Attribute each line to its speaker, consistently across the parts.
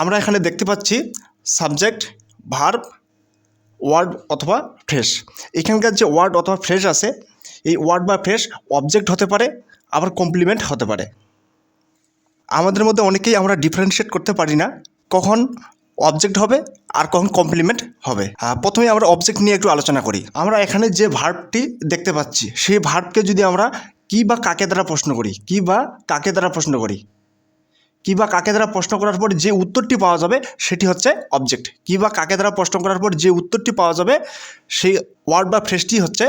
Speaker 1: আমরা এখানে দেখতে পাচ্ছি সাবজেক্ট ভার্ব ওয়ার্ড অথবা ফ্রেশ এখানকার যে ওয়ার্ড অথবা ফ্রেশ আছে, এই ওয়ার্ড বা ফ্রেশ অবজেক্ট হতে পারে, আবার কমপ্লিমেন্ট হতে পারে। আমাদের মধ্যে অনেকেই আমরা ডিফারেন্সিয়েট করতে পারি না কখন অবজেক্ট হবে আর কখন কমপ্লিমেন্ট হবে। প্রথমে আমরা অবজেক্ট নিয়ে একটু আলোচনা করি। আমরা এখানে যে ভার্বটি দেখতে পাচ্ছি, সেই ভার্বকে যদি আমরা কি বা কাকে দ্বারা প্রশ্ন করি, কি বা কাকে দ্বারা প্রশ্ন করি কি বা কাকে দ্বারা প্রশ্ন করার পর যে উত্তরটি পাওয়া যাবে সেটি হচ্ছে অবজেক্ট কি বা কাকে দ্বারা প্রশ্ন করার পর যে উত্তরটি পাওয়া যাবে সেই ওয়ার্ড বা ফ্রেশটি হচ্ছে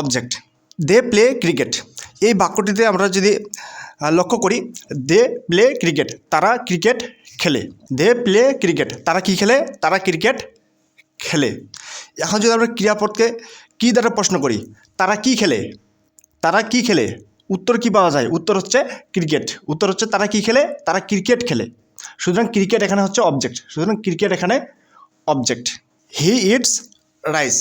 Speaker 1: অবজেক্ট দে প্লে ক্রিকেট। এই বাক্যটিতে আমরা যদি লক্ষ্য করি, দে প্লে ক্রিকেট, তারা ক্রিকেট খেলে। দে প্লে ক্রিকেট, তারা কি খেলে? তারা ক্রিকেট খেলে। এখন যদি আমরা ক্রিয়াপদকে কী দ্বারা প্রশ্ন করি? তারা কি খেলে? তারা কি খেলে? উত্তর কি পাওয়া যায়? উত্তর হচ্ছে ক্রিকেট উত্তর হচ্ছে তারা কি খেলে? তারা ক্রিকেট খেলে। সুতরাং ক্রিকেট এখানে হচ্ছে অবজেক্ট সুতরাং ক্রিকেট এখানে অবজেক্ট হি ইটস রাইস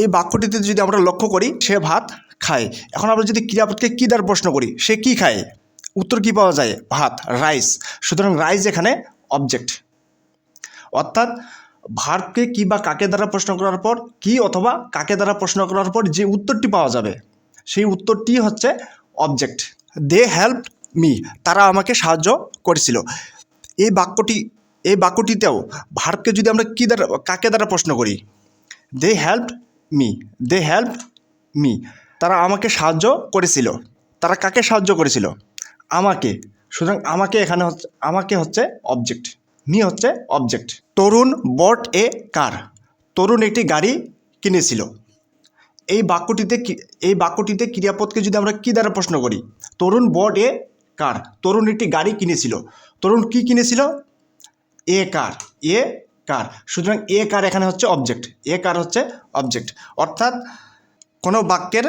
Speaker 1: এই বাক্যটিতে যদি আমরা লক্ষ্য করি, সে ভাত খায়। এখন আমরা যদি ক্রিয়াপদকে কী দ্বারা প্রশ্ন করি, সে কি খায়? উত্তর কি পাওয়া যায়? ভাত রাইস সুতরাং রাইস এখানে অবজেক্ট অর্থাৎ ভার্বকে কি বা কাকে দ্বারা প্রশ্ন করার পর, কি অথবা কাকে দ্বারা প্রশ্ন করার পর যে উত্তরটি পাওয়া যাবে, সেই উত্তরটি হচ্ছে অবজেক্ট দে হেল্প মি তারা আমাকে সাহায্য করেছিল। এই বাক্যটি, এই বাক্যটিতেও ভার্বকে যদি আমরা কী দ্বারা, কাকে দ্বারা প্রশ্ন করি? They help me they help me তারা আমাকে সাহায্য করেছিল। তারা কাকে সাহায্য করেছিল? আমাকে। সুতরাং আমাকে এখানে হচ্ছে, আমাকে হচ্ছে অবজেক্ট মি হচ্ছে object Tarun bought a car? Tarun একটি গাড়ি কিনেছিল। এই বাক্যটিতে এই বাক্যটিতে ক্রিয়াপদকে যদি আমরা কী দ্বারা প্রশ্ন করি? তরুণ বট এ কার? তরুণ একটি গাড়ি কিনেছিল। তরুণ কি কিনেছিল? এ কার। এ কার। সুতরাং এ কার এখানে হচ্ছে অবজেক্ট এ কার হচ্ছে অবজেক্ট অর্থাৎ কোনো বাক্যের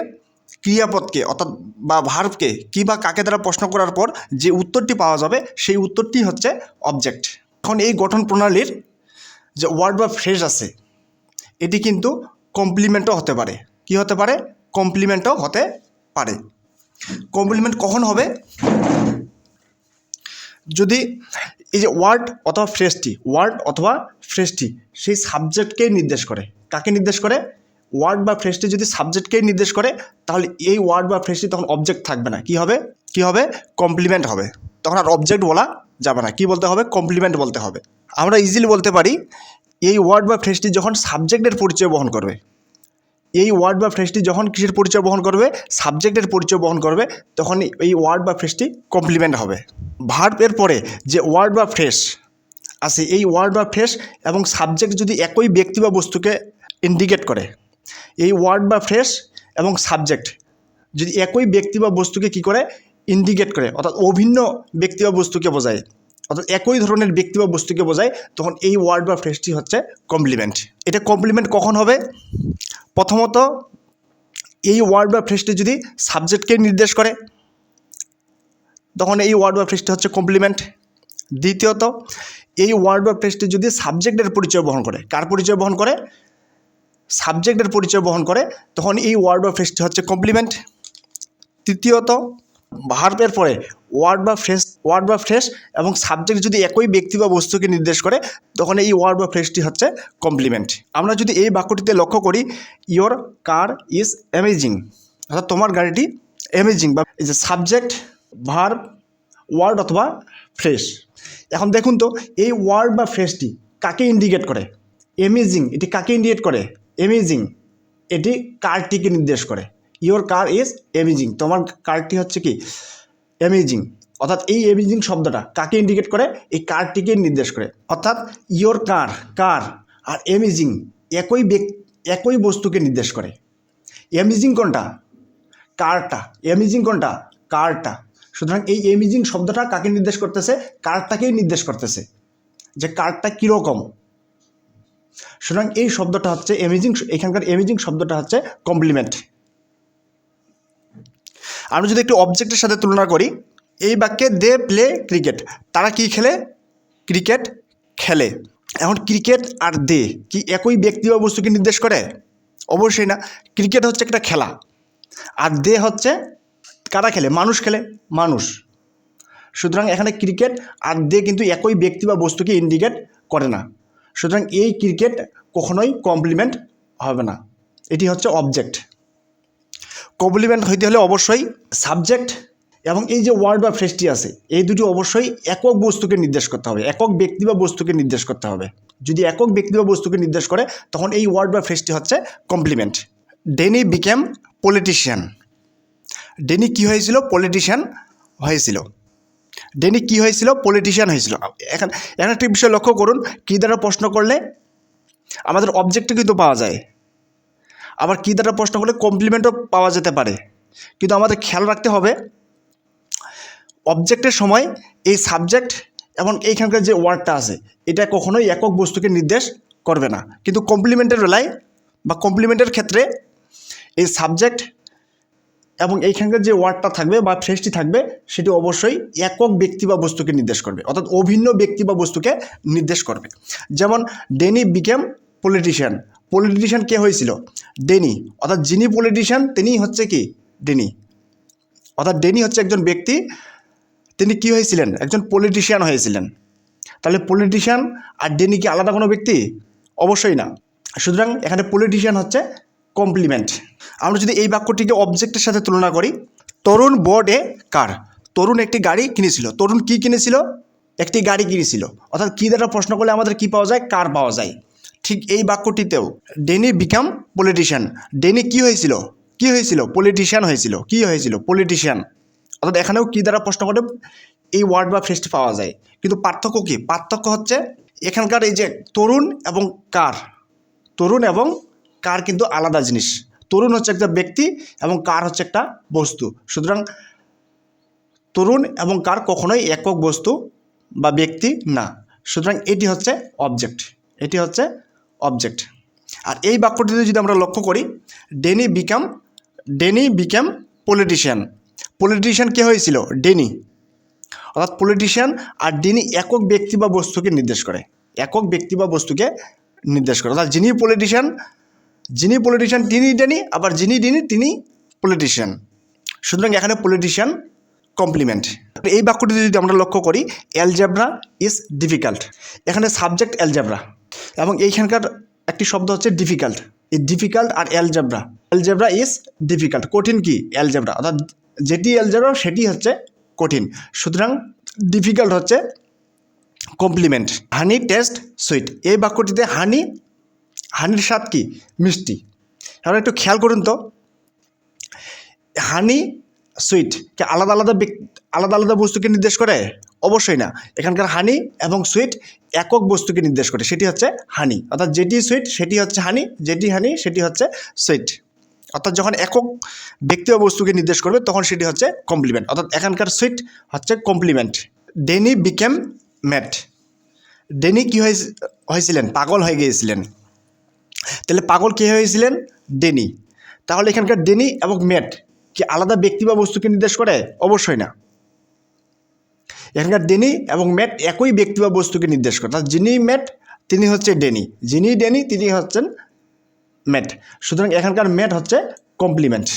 Speaker 1: ক্রিয়াপদকে অর্থাৎ বা ভার্বকে কি বা কাকে দ্বারা প্রশ্ন করার পর যে উত্তরটি পাওয়া যাবে, সেই উত্তরটি হচ্ছে অবজেক্ট এখন এই গঠন প্রণালীর যে ওয়ার্ড বা ফ্রেজ আছে, এটি কিন্তু কমপ্লিমেন্টও হতে পারে। কি হতে পারে? কমপ্লিমেন্টও হতে পারে। কমপ্লিমেন্ট কখন হবে? যদি এই যে ওয়ার্ড অথবা ফ্রেজটি ওয়ার্ড অথবা ফ্রেজটি সেই সাবজেক্টকেই নির্দেশ করে, কাকে নির্দেশ করে? ওয়ার্ড বা ফ্রেজটি যদি সাবজেক্টকেই নির্দেশ করে, তাহলে এই ওয়ার্ড বা ফ্রেজটি তখন অবজেক্ট থাকবে না। কি হবে? কি হবে? কমপ্লিমেন্ট হবে। তখন আর অবজেক্ট বলা যাবে না। কি বলতে হবে? কমপ্লিমেন্ট বলতে হবে। আমরা ইজিলি বলতে পারি, এই ওয়ার্ড বা ফ্রেজটি যখন সাবজেক্টের পরিচয় বহন করবে এই ওয়ার্ড বা ফ্রেজটি যখন কিসের পরিচয় বহন করবে? সাবজেক্টের পরিচয় বহন করবে, তখন এই ওয়ার্ড বা ফ্রেজটি কমপ্লিমেন্ট হবে। ভার্বের পরে যে ওয়ার্ড বা ফ্রেশ আছে এই ওয়ার্ড বা ফ্রেশ এবং সাবজেক্ট যদি একই ব্যক্তি বা বস্তুকে ইন্ডিকেট করে, এই ওয়ার্ড বা ফ্রেশ এবং সাবজেক্ট যদি একই ব্যক্তি বা বস্তুকে কি করে? ইন্ডিকেট করে, অর্থাৎ অভিন্ন ব্যক্তি বা বস্তুকে বোঝায়, অর্থাৎ একই ধরনের ব্যক্তি বা বস্তুকে বোঝায়, তখন এই ওয়ার্ড বা ফ্রেশটি হচ্ছে কমপ্লিমেন্ট এটা কমপ্লিমেন্ট কখন হবে? প্রথমত, এই ওয়ার্ড বা ফ্রেশটি যদি সাবজেক্টকে নির্দেশ করে, তখন এই ওয়ার্ড বা ফ্রেশটি হচ্ছে কমপ্লিমেন্ট দ্বিতীয়ত, এই ওয়ার্ড বা ফ্রেশটি যদি সাবজেক্টের পরিচয় বহন করে, কার পরিচয় বহন করে? সাবজেক্টের পরিচয় বহন করে, তখন এই ওয়ার্ড বা ফ্রেশটি হচ্ছে কমপ্লিমেন্ট তৃতীয়ত ভার্বের পরে ওয়ার্ড বা ফ্রেশ ওয়ার্ড বা ফ্রেশ এবং সাবজেক্ট যদি একই ব্যক্তি বা বস্তুকে নির্দেশ করে, তখন এই ওয়ার্ড বা ফ্রেশটি হচ্ছে কমপ্লিমেন্ট আমরা যদি এই বাক্যটিতে লক্ষ্য করি ইয়োর কার ইজ অ্যামেজিং অর্থাৎ তোমার গাড়িটি অ্যামেজিং বা সাবজেক্ট ভার্ব ওয়ার্ড অথবা ফ্রেশ এখন দেখুন তো, এই ওয়ার্ড বা ফ্রেশটি কাকে ইন্ডিকেট করে? অ্যামেজিং এটি কাকে ইন্ডিকেট করে? অ্যামেজিং এটি কারটিকে নির্দেশ করে। ইয়োর কার ইজ অ্যামেজিং তোমার কারটি হচ্ছে কি? অ্যামেজিং অর্থাৎ এই অ্যামেজিং শব্দটা কাকে ইন্ডিকেট করে? এই কারটিকে নির্দেশ করে। অর্থাৎ your car car are amazing একই একই বস্তুকে নির্দেশ করে। অ্যামেজিং কোনটা? কারটা অ্যামেজিং কোনটা? কারটা সুতরাং এই অ্যামেজিং শব্দটা কাকে নির্দেশ করতেছে? কারটাকেই নির্দেশ করতেছে। যে কারটা কীরকম? সুতরাং এই শব্দটা হচ্ছে অ্যামেজিং এখানকার অ্যামেজিং শব্দটা হচ্ছে কমপ্লিমেন্ট আমরা যদি একটু অবজেক্টের সাথে তুলনা করি এই বাক্যে দে প্লে ক্রিকেট। তারা কি খেলে? ক্রিকেট খেলে। এখন ক্রিকেট আর দে, কি একই ব্যক্তি বা বস্তুকে নির্দেশ করে? অবশ্যই না। ক্রিকেট হচ্ছে একটা খেলা। আর দে হচ্ছে কারা খেলে? মানুষ খেলে। মানুষ। সুতরাং এখানে ক্রিকেট আর দে কিন্তু একই ব্যক্তি বা বস্তুকে ইন্ডিকেট করে না। সুতরাং এই ক্রিকেট কখনোই কমপ্লিমেন্ট হবে না। এটি হচ্ছে অবজেক্ট কমপ্লিমেন্ট হইতে হলে অবশ্যই সাবজেক্ট এবং এই যে ওয়ার্ড বা ফ্রেজটি আছে, এই দুটি অবশ্যই একক বস্তুকে নির্দেশ করতে হবে। একক ব্যক্তি বা বস্তুকে নির্দেশ করতে হবে। যদি একক ব্যক্তি বা বস্তুকে নির্দেশ করে, তখন এই ওয়ার্ড বা ফ্রেজটি হচ্ছে complement Danny became politician Danny কি হয়েছিল? পলিটিশিয়ান হয়েছিল। ডেনি কি হয়েছিল? পলিটিশিয়ান হয়েছিল। এখন এখন একটি বিষয় লক্ষ্য করুন, কী দ্বারা প্রশ্ন করলে? আমাদের অবজেক্টও কিন্তু পাওয়া যায়। আবার কী দ্বারা প্রশ্ন করলে কমপ্লিমেন্টও পাওয়া যেতে পারে। কিন্তু আমাদের খেয়াল রাখতে হবে অবজেক্টের সময় এই সাবজেক্ট এবং এইখানকার যে ওয়ার্ডটা আছে, এটা কখনোই একক বস্তুকে নির্দেশ করবে না। কিন্তু কমপ্লিমেন্টের বেলায় বা কমপ্লিমেন্টের ক্ষেত্রে এই সাবজেক্ট এবং এইখানকার যে ওয়ার্ডটা থাকবে বা ফ্রেজটি থাকবে, সেটি অবশ্যই একক ব্যক্তি বা বস্তুকে নির্দেশ করবে। অর্থাৎ অভিন্ন ব্যক্তি বা বস্তুকে নির্দেশ করবে। যেমন ডেনি বিকেম পলিটিশিয়ান পলিটিশিয়ান কে হয়েছিল? ডেনি অর্থাৎ যিনি পলিটিশিয়ান তিনি হচ্ছে কি? ডেনি অর্থাৎ ডেনি হচ্ছে একজন ব্যক্তি তিনি কি হয়েছিলেন? একজন পলিটিশিয়ান হয়েছিলেন। তাহলে পলিটিশিয়ান আর ডেনি কি আলাদা কোনো ব্যক্তি? অবশ্যই না। সুতরাং এখানে পলিটিশিয়ান হচ্ছে কমপ্লিমেন্ট আমরা যদি এই বাক্যটিকে অবজেক্টের সাথে তুলনা করি, তরুণ বোর্ড এ কার? তরুণ একটি গাড়ি কিনেছিল। তরুণ কি কিনেছিল? একটি গাড়ি কিনেছিল। অর্থাৎ কী দ্বারা প্রশ্ন করলে আমাদের কি পাওয়া যায়? কার পাওয়া যায়? ঠিক এই বাক্যটিতেও ডেনি বিকাম পলিটিশিয়ান ডেনি কি হয়েছিল? কি হয়েছিল? পলিটিশিয়ান হয়েছিল। কি হয়েছিল? পলিটিশিয়ান অর্থাৎ এখানেও কী দ্বারা প্রশ্ন করে? এই ওয়ার্ড বা ফ্রেজটি পাওয়া যায়। কিন্তু পার্থক্য কী? পার্থক্য হচ্ছে এখানকার এই যে তরুণ এবং কার। তরুণ এবং কার কিন্তু আলাদা জিনিস। তরুণ হচ্ছে একটা ব্যক্তি এবং কার হচ্ছে একটা বস্তু। সুতরাং তরুণ এবং কার কখনোই একক বস্তু বা ব্যক্তি না। সুতরাং এটি হচ্ছে অবজেক্ট এটি হচ্ছে অবজেক্ট আর এই বাক্যটিতে যদি আমরা লক্ষ্য করি Danny become Danny become politician politician কে হয়েছিল? ডেনি অর্থাৎ পলিটিশিয়ান আর ডেনি একক ব্যক্তি বা বস্তুকে নির্দেশ করে। একক ব্যক্তি বা বস্তুকে নির্দেশ করে। অর্থাৎ যিনি পলিটিশিয়ান যিনি পলিটিশিয়ান তিনি ডেনি আবার যিনি ডেনি তিনি পলিটিশিয়ান সুতরাং এখানে পলিটিশিয়ান কমপ্লিমেন্ট এই বাক্যটি যদি আমরা লক্ষ্য করি অ্যালজেব্রা ইজ ডিফিকাল্ট এখানে সাবজেক্ট অ্যালজেব্রা এবং এইখানকার একটি শব্দ হচ্ছে ডিফিকাল্ট এই ডিফিকাল্ট আর অ্যালজেব্রা অ্যালজেব্রা ইজ ডিফিকাল্ট কঠিন কি? অ্যালজেব্রা অর্থাৎ যেটি অ্যালজেব্রা সেটি হচ্ছে কঠিন। সুতরাং ডিফিকাল্ট হচ্ছে কমপ্লিমেন্ট হানি টেস্ট সুইট এই বাক্যটিতে হানি হানির স্বাদ কি? মিষ্টি। এবার একটু খেয়াল করুন তো। হানি সুইট কি আলাদা আলাদা আলাদা আলাদা বস্তুকে নির্দেশ করে? অবশ্যই না। এখানকার হানি এবং সুইট একক বস্তুকে নির্দেশ করে। সেটি হচ্ছে হানি অর্থাৎ যেটি সুইট সেটি হচ্ছে হানি যেটি হানি সেটি হচ্ছে সুইট অর্থাৎ যখন একক ব্যক্তি বা বস্তুকে নির্দেশ করবে, তখন সেটি হচ্ছে কমপ্লিমেন্ট অর্থাৎ এখানকার সুইট হচ্ছে complement Danny became mad Danny কী হয়ে হয়েছিলেন? পাগল হয়ে গিয়েছিলেন। তাহলে পাগল কে হয়েছিলেন ডেনি। তাহলে এখানকার ডেনি এবং ম্যাট কি আলাদা ব্যক্তি বা বস্তুকে নির্দেশ করে? অবশ্যই না। এখানকার ডেনি এবং ম্যাট একই ব্যক্তি বা বস্তুকে নির্দেশ করে। অর্থাৎ যিনি ম্যাট তিনি হচ্ছে ডেনি। যিনি ডেনি, তিনি হচ্ছেন ম্যাট। সুতরাং এখানকার মেট হচ্ছে কমপ্লিমেন্ট।